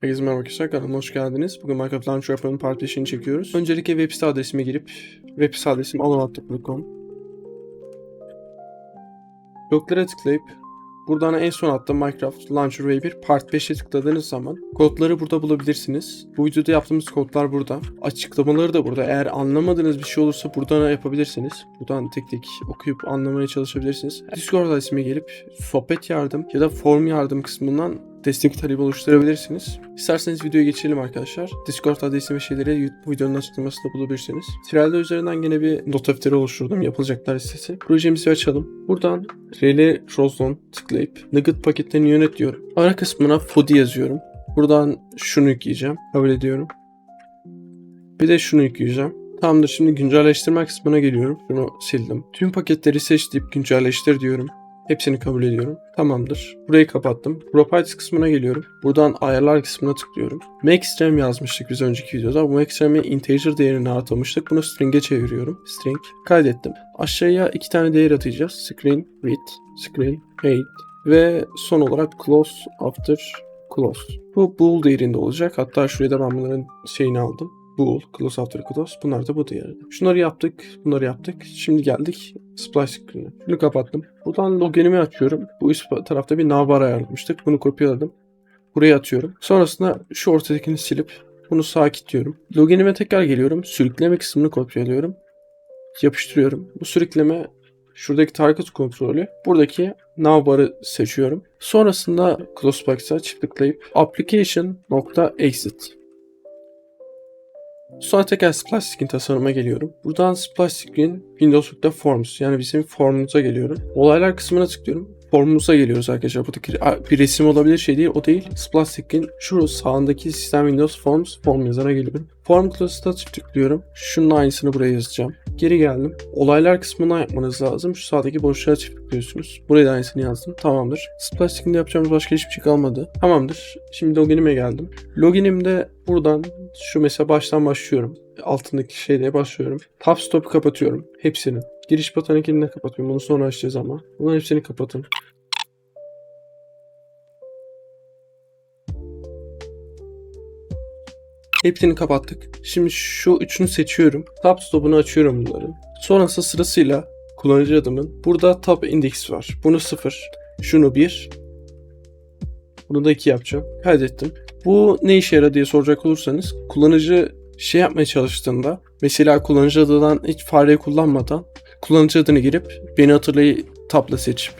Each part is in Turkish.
Herkese merhaba arkadaşlar kanalıma hoş geldiniz. Bugün Minecraft Launcher App'ın Part 5'ini çekiyoruz. Öncelikle web site adresime girip web site adresim alamatlı.com Bloklara tıklayıp buradan en son attığım Minecraft Launcher V1 Part 5'e tıkladığınız zaman kodları burada bulabilirsiniz. Bu videoda yaptığımız kodlar burada. Açıklamaları da burada. Eğer anlamadığınız bir şey olursa buradan yapabilirsiniz. Buradan tek tek okuyup anlamaya çalışabilirsiniz. Discord adresime gelip sohbet yardım ya da form yardım kısmından destek talebi oluşturabilirsiniz. İsterseniz videoya geçelim arkadaşlar. Discord adresi ve şeyleri bu videonun açıklamasında bulabilirsiniz. Trello üzerinden yine bir not defteri oluşturdum. Yapılacaklar listesi. Projemizi açalım. Buradan Relay Roslon tıklayıp Nugget paketlerini yönet diyorum. Ara kısmına Fodi yazıyorum. Buradan şunu yükleyeceğim. Kabul ediyorum. Bir de şunu yükleyeceğim. Tamamdır şimdi güncelleştirme kısmına geliyorum. Bunu sildim. Tüm paketleri seç deyip güncelleştir diyorum. Hepsini kabul ediyorum. Tamamdır. Burayı kapattım. Properties kısmına geliyorum. Buradan ayarlar kısmına tıklıyorum. Maxstream yazmıştık biz önceki videoda. Bu Maxstream'e integer değerini atamıştık. Bunu string'e çeviriyorum. String. Kaydettim. Aşağıya iki tane değer atacağız. Screen width, screen height ve son olarak close after close. Bu bool değerinde olacak. Hatta şuraya da ben bunların şeyini aldım. Bool, close after close. Bunlar da bu değerde. Şunları yaptık, bunları yaptık. Şimdi geldik splash screen'e. Şunu kapattım. Buradan loginimi açıyorum. Bu üst tarafta bir navbar ayarlamıştık. Bunu kopyaladım. Buraya atıyorum. Sonrasında şu ortadakini silip bunu sağa kilitliyorum. Loginime tekrar geliyorum. Sürükleme kısmını kopyalıyorum. Yapıştırıyorum. Bu sürükleme şuradaki target kontrolü. Buradaki navbarı seçiyorum. Sonrasında close box'a çift tıklayıp application.exit Sonra tekrar Splash Screen tasarıma geliyorum. Buradan Splash Screen Windows.forms Forms yani bizim formumuza geliyorum. Olaylar kısmına tıklıyorum. Formumuza geliyoruz arkadaşlar. Buradaki bir resim olabilir şey değil. O değil. Splash Screen şu sağındaki System Windows Forms form yazana geliyorum. Form klasına tıklıyorum. Şunun aynısını buraya yazacağım. Geri geldim. Olaylar kısmından yapmanız lazım. Şu sağdaki boşluğa çift tıklıyorsunuz. Buraya da aynısını yazdım. Tamamdır. Splash Screen'de yapacağımız başka hiçbir şey kalmadı. Tamamdır. Şimdi loginime geldim. Loginimde buradan şu mesela baştan başlıyorum. Altındaki şeyde başlıyorum. Tab stop'u kapatıyorum. Hepsini. Giriş botanikini de kapatıyorum. Bunu sonra açacağız ama. Bunların hepsini kapatın. Hepsini kapattık. Şimdi şu üçünü seçiyorum. Tab stop'unu açıyorum bunların. Sonrasında sırasıyla kullanıcı adımın burada tab index var. Bunu 0. Şunu 1. Bunu da 2 yapacağım. Kaydettim. Bu ne işe yarar diye soracak olursanız kullanıcı şey yapmaya çalıştığında mesela kullanıcı adından hiç fareyi kullanmadan kullanıcı adını girip beni hatırlayı tabla seçip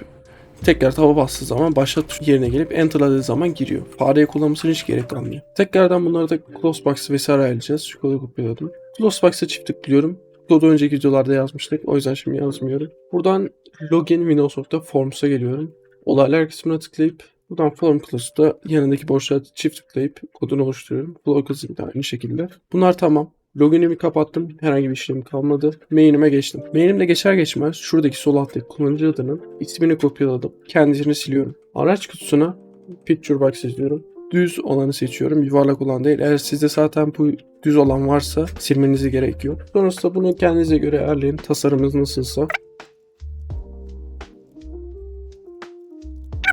tekrar taba bastığı zaman başlat yerine gelip enterladığı zaman giriyor. Fareyi kullanmasına hiç gerek kalmıyor. Tekrardan bunları da closebox vesaire ayarlayacağız. Şu kodu kopyaladım. Closebox'a çift tıklıyorum. Kodu önceki videolarda yazmıştık. O yüzden şimdi yazmıyorum. Buradan login Windows.forms'a geliyorum. Olaylar kısmına tıklayıp Buradan form class'ta yanındaki boşluğa çift tıklayıp kodunu oluşturuyorum. Block hızı da aynı şekilde. Bunlar tamam. Loginimi kapattım. Herhangi bir işlem kalmadı. Main'ime geçtim. Main'imde geçer geçmez şuradaki sol alttaki kullanıcı adının ismini kopyaladım. Kendisini siliyorum. Araç kutusuna Picture Box seçiyorum. Düz olanı seçiyorum. Yuvarlak olan değil. Eğer sizde zaten bu düz olan varsa silmenize gerek yok. Sonrasında bunu kendinize göre ayarlayın. Tasarımınız nasılsa.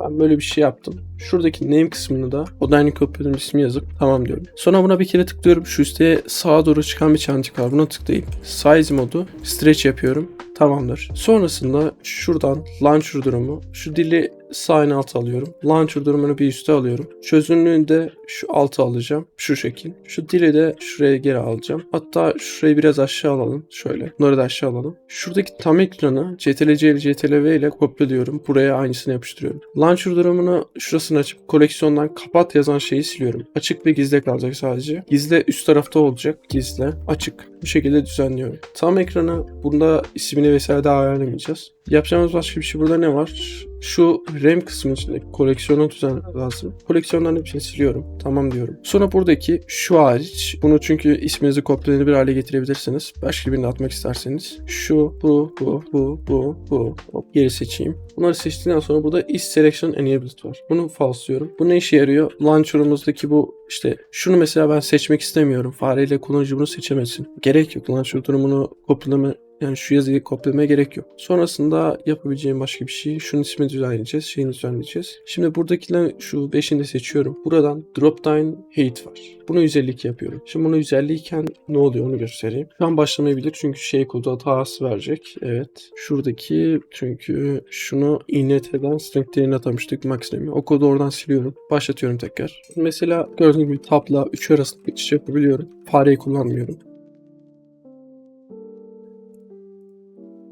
Ben böyle bir şey yaptım. Şuradaki name kısmını da Dynamic Copy'nin ismi yazıp tamam diyorum. Sonra buna bir kere tıklıyorum. Şu üstte sağa doğru çıkan bir çancık var. Buna tıklayıp size modu stretch yapıyorum. Tamamdır. Sonrasında şuradan launcher durumu şu dili en alt alıyorum. Launcher durumunu bir üste alıyorum. Çözünürlüğünü de şu altı alacağım. Şu şekil. Şu dili de şuraya geri alacağım. Hatta şurayı biraz aşağı alalım. Şöyle. Bunları da aşağı alalım. Şuradaki tam ekranı CTRL-C ile CTRL-V ile kopyalıyorum. Buraya aynısını yapıştırıyorum. Launcher durumunu şurasını açıp koleksiyondan kapat yazan şeyi siliyorum. Açık ve gizli kalacak sadece. Gizli üst tarafta olacak. Gizli. Açık. Bu şekilde düzenliyorum. Tam ekranı bunda ismini vesaire daha ayarlamayacağız. Yapacağımız başka bir şey burada ne var? Şu RAM kısmı içinde koleksiyonu düzenlemek lazım. Koleksiyonların hepsini siliyorum. Tamam diyorum. Sonra buradaki şu hariç. Bunu çünkü isminizi kopyalayabilir hale getirebilirsiniz. Başka birini atmak isterseniz. Şu, bu, bu, bu, bu, bu. Hop, geri seçeyim. Bunları seçtikten sonra burada is selection enabled var. Bunu false'lıyorum. Bu ne işe yarıyor? Launcher'ımızdaki bu işte şunu mesela ben seçmek istemiyorum. Fareyle kullanıcı bunu seçemesin. Gerek yok. Launcher durumunu kopyalama Yani şu yazıyı kopyalamaya gerek yok. Sonrasında yapabileceğim başka bir şey. Şunun ismini düzenleyeceğiz. Şeyini düzenleyeceğiz. Şimdi buradakiler şu 5'ini de seçiyorum. Buradan drop down height var. Bunu 152 yapıyorum. Şimdi bunu 150 iken ne oluyor onu göstereyim. Şu an başlamayabilir çünkü şey kodu hatası verecek. Evet. Şuradaki çünkü şunu inet'den string atamıştık maksimum. O kodu oradan siliyorum. Başlatıyorum tekrar. Mesela gördüğünüz gibi tabla 3 arasında geçiş yapabiliyorum. Fareyi kullanmıyorum.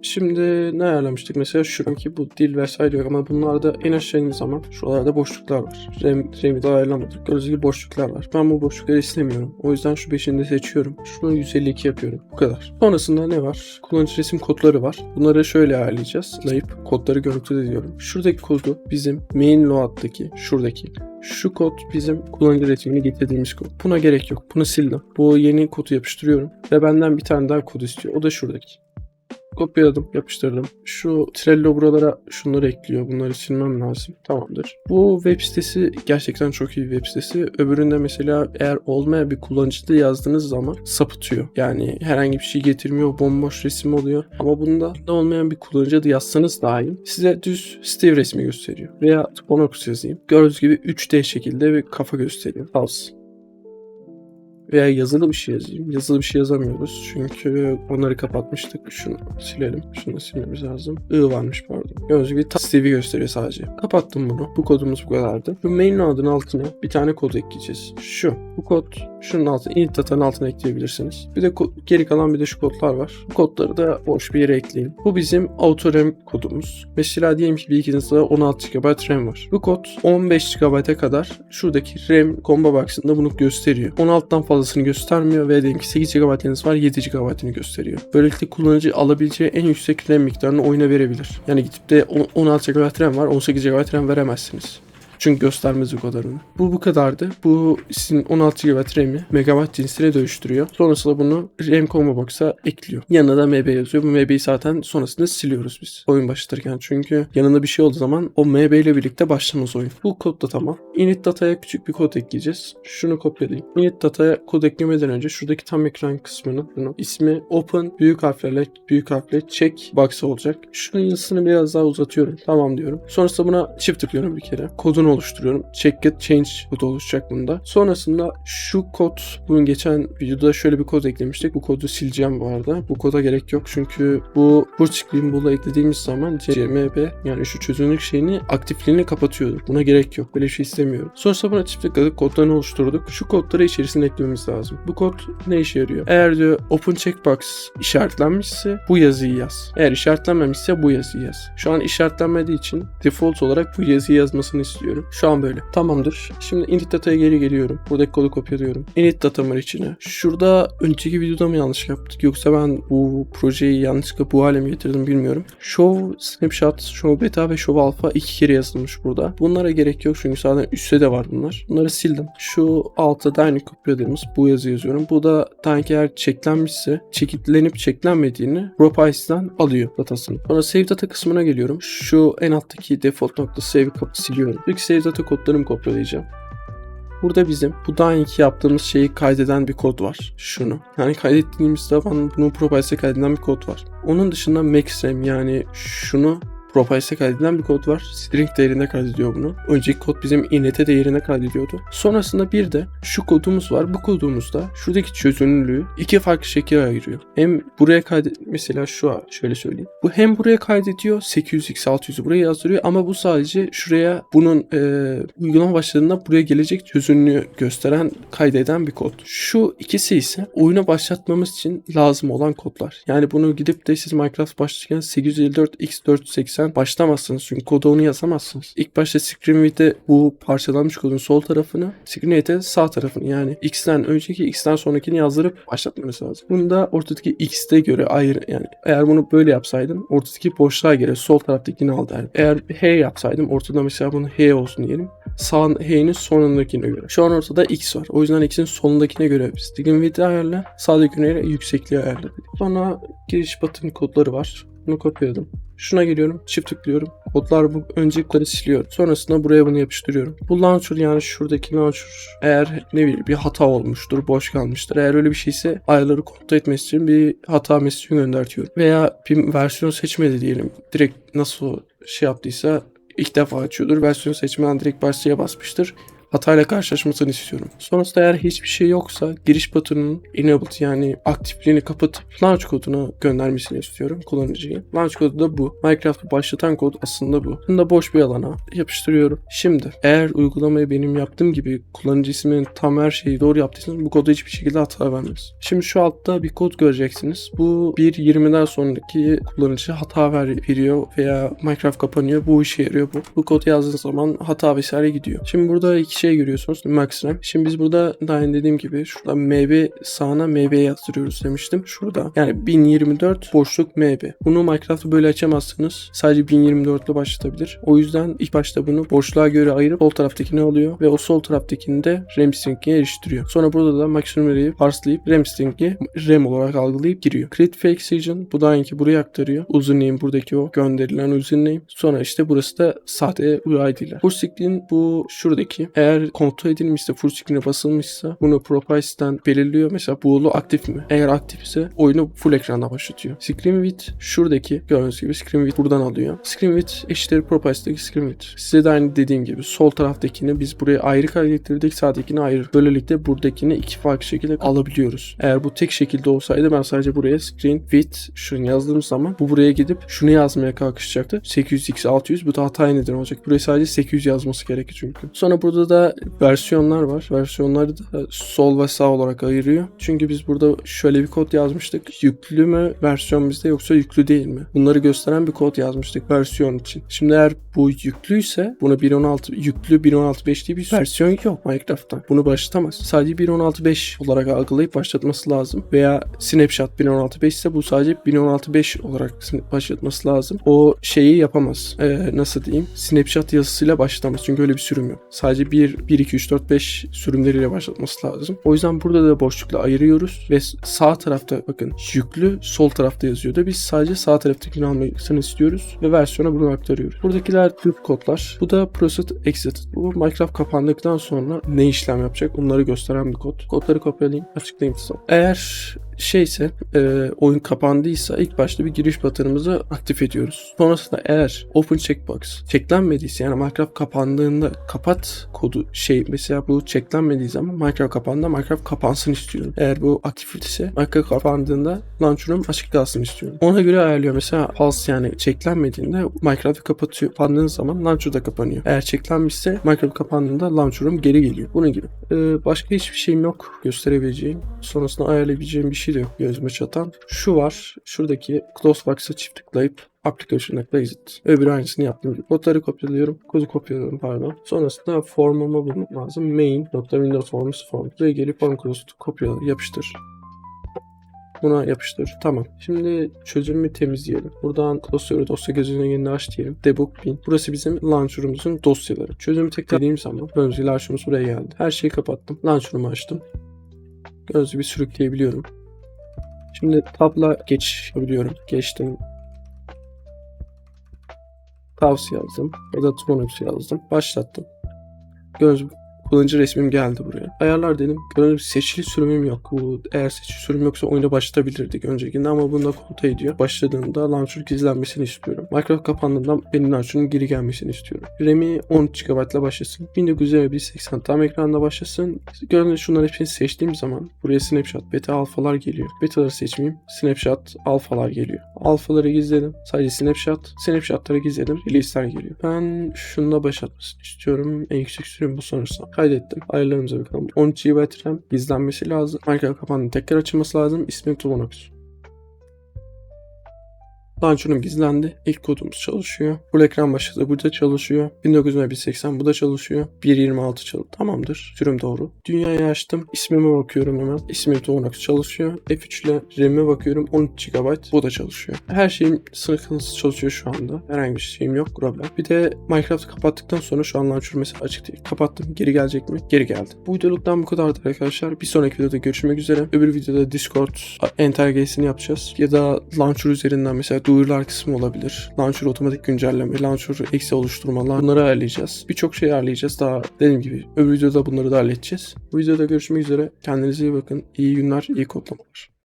Şimdi ne ayarlamıştık? Mesela şuradaki bu dil vesaire yok ama bunlarda en aşağı indiği zaman şuralarda boşluklar var. Rem, RAM'i de ayarlamadık. Gördüğünüz boşluklar var. Ben bu boşlukları istemiyorum. O yüzden şu 5'ini de seçiyorum. Şunu 152 yapıyorum. Bu kadar. Sonrasında ne var? Kullanıcı resim kodları var. Bunları şöyle ayarlayacağız. Layıp kodları görüntü ediyorum. Şuradaki kodu bizim main load'daki şuradaki şu kod bizim kullanıcı resmini getirdiğimiz kod. Buna gerek yok. Bunu sildim. Bu yeni kodu yapıştırıyorum. Ve benden bir tane daha kod istiyor. O da şuradaki. Kopyaladım, yapıştırdım. Şu Trello buralara şunları ekliyor. Bunları silmem lazım. Tamamdır. Bu web sitesi gerçekten çok iyi bir web sitesi. Öbüründe mesela eğer olmayan bir kullanıcıda yazdığınız zaman sapıtıyor. Yani herhangi bir şey getirmiyor. Bomboş resim oluyor. Ama bunda olmayan bir kullanıcıda yazsanız dahi size düz Steve resmi gösteriyor. Veya Bonox yazayım. Gördüğünüz gibi 3D şekilde bir kafa gösteriyor. House veya yazılı bir şey yazayım. Yazılı bir şey yazamıyoruz. Çünkü onları kapatmıştık. Şunu silelim. Şunu silmemiz lazım. I varmış pardon. Gördüğünüz gibi Steve'i gösteriyor sadece. Kapattım bunu. Bu kodumuz bu kadardı. Bu main adının altına bir tane kod ekleyeceğiz. Şu. Bu kod şunun altına init datanın altına ekleyebilirsiniz. Bir de geri kalan bir de şu kodlar var. Bu kodları da boş bir yere ekleyin. Bu bizim AutoRAM kodumuz. Mesela diyelim ki bilginizde 16 GB RAM var. Bu kod 15 GB'a kadar şuradaki RAM combo box'ında bunu gösteriyor. 16'dan fazlasını göstermiyor ve diyelim ki 8 GB'ınız var 7 GB'ını gösteriyor. Böylelikle kullanıcı alabileceği en yüksek RAM miktarını oyuna verebilir. Yani gidip de on- 16 GB RAM var 18 GB RAM veremezsiniz. Çünkü göstermez bu kadarını. Bu bu kadardı. Bu sizin 16 GB RAM'i megabayt cinsine dönüştürüyor. Sonrasında bunu RAM combo box'a ekliyor. Yanına da MB yazıyor. Bu MB'yi zaten sonrasında siliyoruz biz. Oyun başlatırken. Çünkü yanında bir şey olduğu zaman o MB ile birlikte başlamaz oyun. Bu kod da tamam. Init data'ya küçük bir kod ekleyeceğiz. Şunu kopyalayayım. Init data'ya kod eklemeden önce şuradaki tam ekran kısmının bunun ismi open büyük harflerle büyük harfle check box olacak. Şunun yazısını biraz daha uzatıyorum. Tamam diyorum. Sonrasında buna çift tıklıyorum bir kere. Kodunu oluşturuyorum. Check change kodu oluşacak bunda. Sonrasında şu kod bunun geçen videoda şöyle bir kod eklemiştik. Bu kodu sileceğim bu arada. Bu koda gerek yok çünkü bu Burçik Limbo'la eklediğimiz zaman CMB yani şu çözünürlük şeyini aktifliğini kapatıyordu. Buna gerek yok. Böyle bir şey istemiyorum. Sonrasında buna çift tıkladık. Kodlarını oluşturduk. Şu kodları içerisine eklememiz lazım. Bu kod ne işe yarıyor? Eğer diyor open checkbox işaretlenmişse bu yazıyı yaz. Eğer işaretlenmemişse bu yazıyı yaz. Şu an işaretlenmediği için default olarak bu yazıyı yazmasını istiyorum. Şu an böyle. Tamamdır. Şimdi init data'ya geri geliyorum. Buradaki kodu kopyalıyorum. Init datamın içine. Şurada önceki videoda mı yanlış yaptık yoksa ben bu projeyi yanlışlıkla bu hale mi getirdim bilmiyorum. Show Snapshot, Show Beta ve Show Alpha iki kere yazılmış burada. Bunlara gerek yok çünkü zaten üstte de var bunlar. Bunları sildim. Şu altta Dynamic kopyaladığımız bu yazı yazıyorum. Bu da Dynamic eğer çeklenmişse çekitlenip çeklenmediğini Propice'den alıyor datasını. Sonra Save Data kısmına geliyorum. Şu en alttaki default nokta save kapı siliyorum. İlk Save Data kodlarımı kopyalayacağım. Burada bizim bu daha önceki yaptığımız şeyi kaydeden bir kod var. Şunu. Yani kaydettiğimiz zaman bunu Propice'e kaydeden bir kod var. Onun dışında maxrem yani şunu Propice'e kaydedilen bir kod var. String değerinde kaydediyor bunu. Önceki kod bizim inet'e değerine kaydediyordu. Sonrasında bir de şu kodumuz var. Bu kodumuzda şuradaki çözünürlüğü iki farklı şekilde ayırıyor. Hem buraya kaydet mesela şu şöyle söyleyeyim. Bu hem buraya kaydediyor 800x 600'ü buraya yazdırıyor ama bu sadece şuraya bunun e, uygulama başladığında buraya gelecek çözünürlüğü gösteren kaydeden bir kod. Şu ikisi ise oyuna başlatmamız için lazım olan kodlar. Yani bunu gidip de siz Minecraft başlarken 854x480 başlamazsınız çünkü kodu yazamazsınız. İlk başta ScreenWidth'e bu parçalanmış kodun sol tarafını, ScreenWidth'e sağ tarafını yani x'ten önceki x'ten sonrakini yazdırıp başlatmanız lazım. Bunu da ortadaki x'te göre ayrı yani eğer bunu böyle yapsaydım ortadaki boşluğa göre sol taraftakini al derdim. Eğer h yapsaydım ortada mesela bunu h olsun diyelim. Sağ h'nin sonundakine göre. Şu an ortada x var. O yüzden x'in solundakine göre ScreenWidth'i ayarla. Sağdakine göre yüksekliği ayarla dedik. Sonra giriş button kodları var. Bunu kopyaladım. Şuna geliyorum. Çift tıklıyorum. Kodlar bu öncelikleri siliyorum. Sonrasında buraya bunu yapıştırıyorum. Bu launcher yani şuradaki launcher eğer ne bileyim bir hata olmuştur, boş kalmıştır. Eğer öyle bir şeyse ayarları kontrol etmesi için bir hata mesajı göndertiyorum. Veya bir versiyon seçmedi diyelim. Direkt nasıl şey yaptıysa ilk defa açıyordur. Versiyon seçmeden direkt başlığa basmıştır hatayla karşılaşmasını istiyorum. Sonrasında eğer hiçbir şey yoksa giriş butonunun enabled yani aktifliğini kapatıp launch kodunu göndermesini istiyorum kullanıcıyı. Launch kodu da bu. Minecraft'ı başlatan kod aslında bu. Bunu da boş bir alana yapıştırıyorum. Şimdi eğer uygulamayı benim yaptığım gibi kullanıcı isminin tam her şeyi doğru yaptıysanız bu kodu hiçbir şekilde hata vermez. Şimdi şu altta bir kod göreceksiniz. Bu 1.20'den sonraki kullanıcı hata ver, veriyor veya Minecraft kapanıyor. Bu işe yarıyor bu. Bu kodu yazdığınız zaman hata vesaire gidiyor. Şimdi burada iki şey görüyorsunuz. Max RAM. Şimdi biz burada daha önce dediğim gibi şurada MB sağına MB yazdırıyoruz demiştim. Şurada. Yani 1024 boşluk MB. Bunu Minecraft'ı böyle açamazsınız. Sadece 1024 ile başlatabilir. O yüzden ilk başta bunu boşluğa göre ayırıp sol taraftakini alıyor ve o sol taraftakini de RAM string'e eriştiriyor. Sonra burada da maksimum array'i parslayıp RAM string'i RAM olarak algılayıp giriyor. Create fake region bu da ki buraya aktarıyor. Username buradaki o gönderilen username. Sonra işte burası da sahte UID'ler. Bu string'in bu şuradaki eğer eğer kontrol edilmişse, full screen'e basılmışsa bunu properties'ten belirliyor. Mesela bool'u aktif mi? Eğer aktif ise oyunu full ekranda başlatıyor. Screen width şuradaki gördüğünüz gibi screen width buradan alıyor. Screen width eşittir properties'teki screen width. Size de aynı dediğim gibi sol taraftakini biz buraya ayrı kaydettirdik. Sağdakini ayrı. Böylelikle buradakini iki farklı şekilde alabiliyoruz. Eğer bu tek şekilde olsaydı ben sadece buraya screen width şunu yazdığım zaman bu buraya gidip şunu yazmaya kalkışacaktı. 800x 600 bu da hata neden olacak. Buraya sadece 800 yazması gerekir çünkü. Sonra burada da versiyonlar var. Versiyonları da sol ve sağ olarak ayırıyor. Çünkü biz burada şöyle bir kod yazmıştık. Yüklü mü versiyon bizde yoksa yüklü değil mi? Bunları gösteren bir kod yazmıştık versiyon için. Şimdi eğer bu yüklüyse bunu 1.16 yüklü 1.16.5 diye bir versiyon yok Minecraft'ta. Bunu başlatamaz. Sadece 1.16.5 olarak algılayıp başlatması lazım. Veya snapshot 1.16.5 ise bu sadece 1.16.5 olarak başlatması lazım. O şeyi yapamaz. Ee, nasıl diyeyim? Snapshot yazısıyla başlatamaz. Çünkü öyle bir sürüm yok. Sadece bir 1, 2, 3, 4, 5 sürümleriyle başlatması lazım. O yüzden burada da boşlukla ayırıyoruz ve sağ tarafta bakın yüklü sol tarafta yazıyordu. Biz sadece sağ taraftakini almasını istiyoruz ve versiyona bunu aktarıyoruz. Buradakiler Türk kodlar. Bu da Process Exit. Bu Minecraft kapandıktan sonra ne işlem yapacak onları gösteren bir kod. Kodları kopyalayayım açıklayayım size. Eğer şeyse e, oyun kapandıysa ilk başta bir giriş butonumuzu aktif ediyoruz. Sonrasında eğer open checkbox çeklenmediyse yani Minecraft kapandığında kapat kodu şey mesela bu çeklenmediği zaman Minecraft kapandığında Minecraft kapansın istiyorum. Eğer bu aktif ise Minecraft kapandığında launcher'ım açık kalsın istiyorum. Ona göre ayarlıyor. Mesela pulse yani çeklenmediğinde Minecraft'ı kapatıyor. Kapandığın zaman launcher da kapanıyor. Eğer çeklenmişse Minecraft kapandığında launcher'ım geri geliyor. Bunun gibi. Ee, başka hiçbir şeyim yok gösterebileceğim. Sonrasında ayarlayabileceğim bir şey de yok gözüme çatan. Şu var. Şuradaki close box'a çift tıklayıp application'a exit. Öbür aynısını yaptım. Kodları kopyalıyorum. Kodu kopyalıyorum pardon. Sonrasında formumu bulmam lazım. Main Windows forms form. Buraya gelip form close kopyala yapıştır. Buna yapıştır. Tamam. Şimdi çözümü temizleyelim. Buradan klasörü dosya gözünün yenini aç diyelim. Debug bin. Burası bizim launcher'ımızın dosyaları. Çözümü tekrar dediğim zaman gibi launcher'ımız buraya geldi. Her şeyi kapattım. Launcher'ımı açtım. Gördüğünüz gibi sürükleyebiliyorum. Şimdi tabla geçebiliyorum. Geçtim. Tavsiye yazdım. Ya da Tronox yazdım. Başlattım. Göz kullanıcı resmim geldi buraya. Ayarlar dedim. Bir seçili sürümüm yok. Bu eğer seçili sürüm yoksa oyuna başlatabilirdik öncekinde ama bunda kontrol ediyor. Başladığında launcher gizlenmesini istiyorum. Minecraft kapandığında benim launcher'ın geri gelmesini istiyorum. RAM'i 13 GB ile başlasın. 1980 tam ekranda başlasın. Gördüğünüz şunların hepsini seçtiğim zaman buraya snapshot, beta, alfalar geliyor. Betaları seçmeyeyim. Snapshot, alfalar geliyor. Alfaları gizledim. Sadece snapshot. Snapshotları gizledim. Release'ler geliyor. Ben şununla başlatmasını istiyorum. En yüksek sürüm bu sonrasında kaydettim. Ayarlarımıza bakalım. 13 GB gizlenmesi lazım. Minecraft kapağının tekrar açılması lazım. İsmi Tuvonox. Launcher'ım gizlendi. İlk kodumuz çalışıyor. Full ekran başladı. Burada çalışıyor. 1980 bu da çalışıyor. 1.26 çalı. Tamamdır. Sürüm doğru. Dünyayı açtım. İsmime bakıyorum hemen. İsmim Tuvonox çalışıyor. F3 ile RAM'e bakıyorum. 13 GB. Bu da çalışıyor. Her şeyim sınırsız çalışıyor şu anda. Herhangi bir şeyim yok. Problem. Bir de Minecraft'ı kapattıktan sonra şu an launcher mesela açık değil. Kapattım. Geri gelecek mi? Geri geldi. Bu videoluktan bu kadardı arkadaşlar. Bir sonraki videoda görüşmek üzere. Öbür videoda Discord entergesini yapacağız. Ya da launcher üzerinden mesela duyurular kısmı olabilir. Launcher otomatik güncelleme, launcher eksi oluşturmalar bunları ayarlayacağız. Birçok şey ayarlayacağız. Daha dediğim gibi öbür videoda bunları da halledeceğiz. Bu videoda görüşmek üzere. Kendinize iyi bakın. İyi günler, iyi kodlamalar.